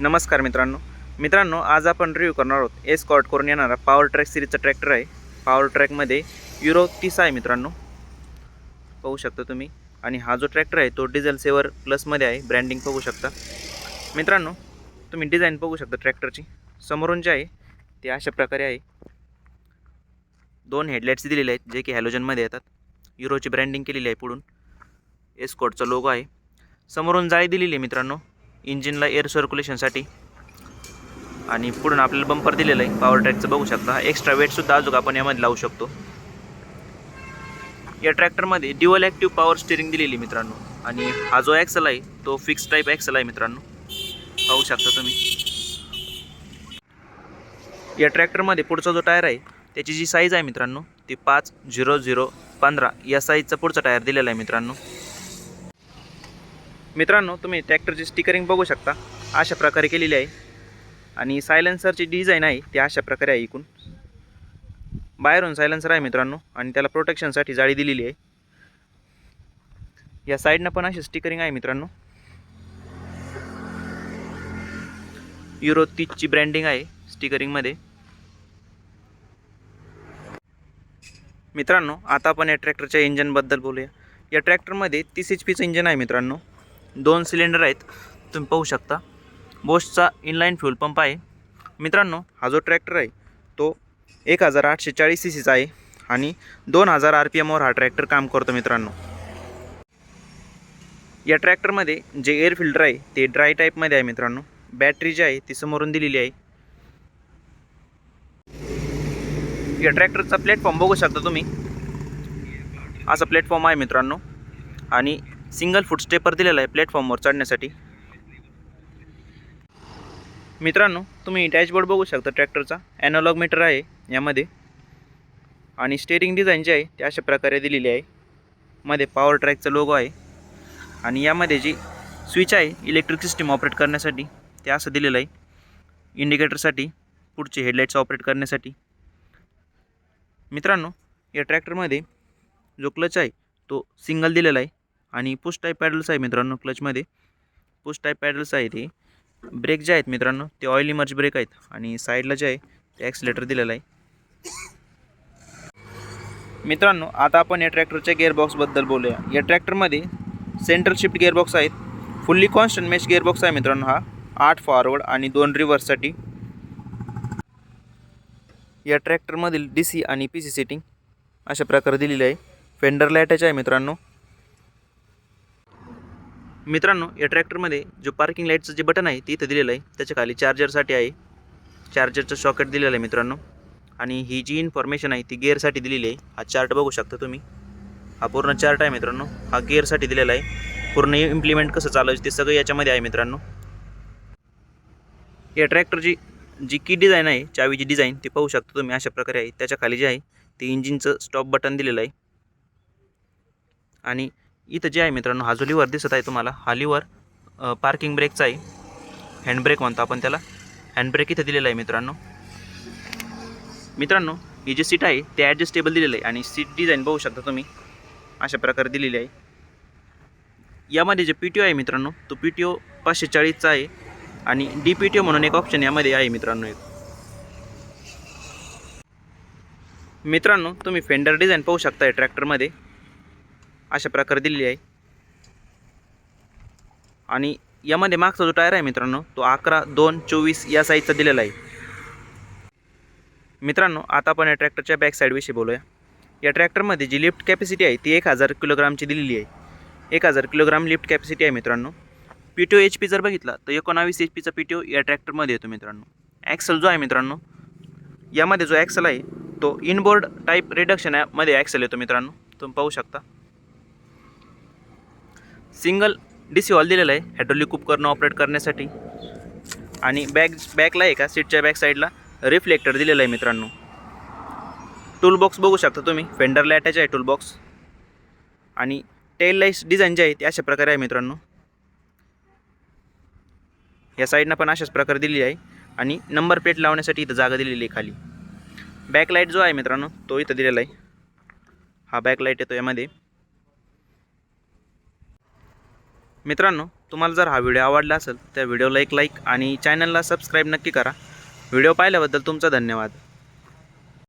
नमस्कार मित्रांनो. मित्रांनो आज आपण रिव्ह्यू करणार आहोत. एस कॉट करून येणारा पॉवर ट्रॅक सिरीजचा ट्रॅक्टर आहे. पॉवर ट्रॅकमध्ये युरो तीस आहे मित्रांनो. पाहू शकता तुम्ही. आणि हा जो ट्रॅक्टर आहे तो डिझेल सेवर प्लसमध्ये आहे. ब्रँडिंग बघू शकता. मित्रांनो तुम्ही डिझाईन बघू शकता ट्रॅक्टरची समोरून जे आहे ते अशा प्रकारे आहे. दोन हेडलाईट्स दिलेले आहेत जे की हॅलोजनमध्ये येतात. युरोची ब्रँडिंग केलेली आहे पुढून. एस लोगो आहे. समोरून जाळी दिलेली आहे मित्रांनो. इंजिनला एअर सर्क्युलेशनसाठी आणि पुढून आपल्याला बंपर दिलेलं आहे. पॉवर ट्रॅकचं बघू शकता. एक्स्ट्रा वेटसुद्धा अजून आपण यामध्ये लावू शकतो. या ट्रॅक्टरमध्ये ड्युअल ॲक्टिव्ह पॉवर स्टिअरिंग दिलेली आहे मित्रांनो. आणि हा जो ॲक्सल आहे तो फिक्स टाईप ॲक्सल आहे मित्रांनो. पाहू शकता तुम्ही. या ट्रॅक्टरमध्ये पुढचा जो टायर आहे त्याची जी साईज आहे मित्रांनो ती पाच झिरो झिरो पंधरा. या साईजचा पुढचा टायर दिलेला आहे मित्रांनो. मित्रांनो तुम्ही ट्रॅक्टरची स्टिकरिंग बघू शकता. अशा प्रकारे केलेली आहे. आणि सायलेन्सरची डिझाईन आहे ती अशा प्रकारे आहे इकून. बाहेरून सायलेन्सर आहे मित्रांनो आणि त्याला प्रोटेक्शनसाठी जाळी दिलेली आहे. या साईडनं पण अशी स्टिकरिंग आहे मित्रांनो. युरो तीसची ब्रँडिंग आहे स्टिकरिंगमध्ये मित्रांनो आता आपण या ट्रॅक्टरच्या इंजनबद्दल बोलूया. या ट्रॅक्टरमध्ये तीस एच पीचं इंजन आहे मित्रांनो. दोन सिलेंडर आहेत तुम्ही पाहू शकता. बोसचा इनलाईन फ्यूल पंप आहे. मित्रांनो हा जो ट्रॅक्टर आहे तो एक हजार आठशे चाळीस सी सीचा आहे आणि दोन हजार आर पी एमवर हा ट्रॅक्टर काम करतो मित्रांनो. या ट्रॅक्टरमध्ये जे एअर फिल्टर आहे ते ड्राय टाईपमध्ये आहे मित्रांनो. बॅटरी जी आहे ती समोरून दिलेली आहे. या ट्रॅक्टरचा प्लॅटफॉर्म बघू शकता तुम्ही. असा प्लॅटफॉर्म आहे मित्रांनो. आणि सिंगल फूट स्टेपर दिलेला आहे प्लॅटफॉर्मवर चढण्यासाठी. मित्रांनो तुम्ही डॅशबोर्ड बघू शकता ट्रॅक्टरचा. ॲनॉलॉग मीटर आहे यामध्ये. आणि स्टेरिंग डिझाईन जे आहे ते अशा प्रकारे दिलेली आहे. मध्ये पॉवर ट्रॅकचा लोगो आहे. आणि यामध्ये जी स्विच आहे इलेक्ट्रिक सिस्टीम ऑपरेट करण्यासाठी ते असं दिलेलं आहे. इंडिकेटरसाठी पुढचे हेडलाईट्स ऑपरेट करण्यासाठी. मित्रांनो या ट्रॅक्टरमध्ये जो क्लच आहे तो सिंगल दिलेला आहे. आणि पुश टाईप पॅडल्स आहे मित्रांनो क्लचमध्ये पुश टाईप पॅडल्स आहे ते. ब्रेक जे आहेत मित्रांनो ते ऑइल इमर्ज ब्रेक आहेत आणि साईडला जे आहे ते ॲक्सिलेटर दिलेलं आहे. मित्रांनो आता आपण या ट्रॅक्टरच्या गिअरबॉक्सबद्दल बोलूया. या ट्रॅक्टरमध्ये सेंट्रल शिफ्ट गिअरबॉक्स आहेत. फुल्ली कॉन्स्टंट मेश गिअरबॉक्स आहे मित्रांनो हा. आठ फॉरवर्ड आणि दोन रिव्हर्ससाठी या ट्रॅक्टरमधील डी सी आणि पी सी सेटिंग अशा प्रकारे दिलेली आहे. फेंडरला अटॅच आहे मित्रांनो. मित्रांनो या ट्रॅक्टरमध्ये जो पार्किंग लाईटचं जे बटन आहे ते इथं दिलेलं आहे. त्याच्याखाली चार्जरसाठी आहे. चार्जरचं सॉकेट दिलेलं आहे मित्रांनो. आणि ही जी इन्फॉर्मेशन आहे ती गेअरसाठी दिलेली आहे. हा चार्ट बघू शकता तुम्ही. हा पूर्ण चार्ट आहे मित्रांनो. हा गिअरसाठी दिलेला आहे. पूर्ण इम्प्लिमेंट कसं चालवायचं ते सगळं याच्यामध्ये आहे मित्रांनो. या ट्रॅक्टरची जी की डिझाईन आहे चावीची डिझाईन ती पाहू शकता तुम्ही. अशा प्रकारे आहे. त्याच्याखाली जे आहे ते इंजिनचं स्टॉप बटन दिलेलं आहे. आणि इथं जे आहे मित्रांनो हा जो लिव्हर दिसत आहे तुम्हाला हा लिव्हर पार्किंग ब्रेकचा आहे. हँडब्रेक म्हणतो आपण त्याला. हँडब्रेक इथं दिलेला आहे मित्रांनो. मित्रांनो ही जी सीट आहे ते ॲडजस्टेबल दिलेलं आहे आणि सीट डिझाईन बघू शकता तुम्ही. अशा प्रकारे दिलेली आहे. यामध्ये जे पी टी ओ आहे मित्रांनो तो पी टी ओ पाचशे चाळीसचा आहे आणि डी पी टी ओ म्हणून एक ऑप्शन यामध्ये आहे मित्रांनो एक. मित्रांनो तुम्ही फेंडर डिझाईन पाहू शकता ट्रॅक्टरमध्ये अशा प्रकारे दिलेली आहे. आणि यामध्ये मागचा जो टायर आहे मित्रांनो तो अकरा दोन चोवीस या साईजचा दिलेला आहे. मित्रांनो आता आपण या ट्रॅक्टरच्या बॅक साईडविषयी बोलूया. या ट्रॅक्टरमध्ये जी लिफ्ट कॅपॅसिटी आहे ती एक हजार किलोग्रामची दिलेली आहे. एक हजार किलोग्राम लिफ्ट कॅपॅसिटी आहे मित्रांनो. P T O H P जर बघितला तर एकोणावीस एच पीचा पी टी ओ या ट्रॅक्टरमध्ये येतो मित्रांनो. ॲक्सल जो आहे मित्रांनो यामध्ये जो ॲक्सल आहे तो इनबोर्ड टाईप रिडक्शनमध्ये ॲक्सल येतो मित्रांनो. तुम्ही पाहू शकता. सिंगल डी सी हॉल दिलेला आहे. हायड्रोलिक उपकरणं ऑपरेट करण्यासाठी. आणि बॅग बॅकला आहे का? सीटच्या बॅक साईडला रिफ्लेक्टर दिलेलं आहे मित्रांनो. टूलबॉक्स बघू शकता तुम्ही. फेंडरला अटॅच आहे टूलबॉक्स आणि टेल लाईट्स डिझाईन जे आहे ते अशा प्रकारे आहे मित्रांनो. या साईडनं पण अशाच प्रकारे दिलेली आहे. आणि नंबर प्लेट लावण्यासाठी इथं जागा दिलेली आहे खाली. बॅकलाईट जो आहे मित्रांनो तो इथं दिलेला आहे. हा बॅकलाईट येतो यामध्ये. मित्रांनो तुम्हाला जर हा व्हिडिओ आवडला असेल तर व्हिडिओला एक लाईक आणि चॅनलला सबस्क्राईब नक्की करा. व्हिडिओ पाहिल्याबद्दल तुमचा धन्यवाद.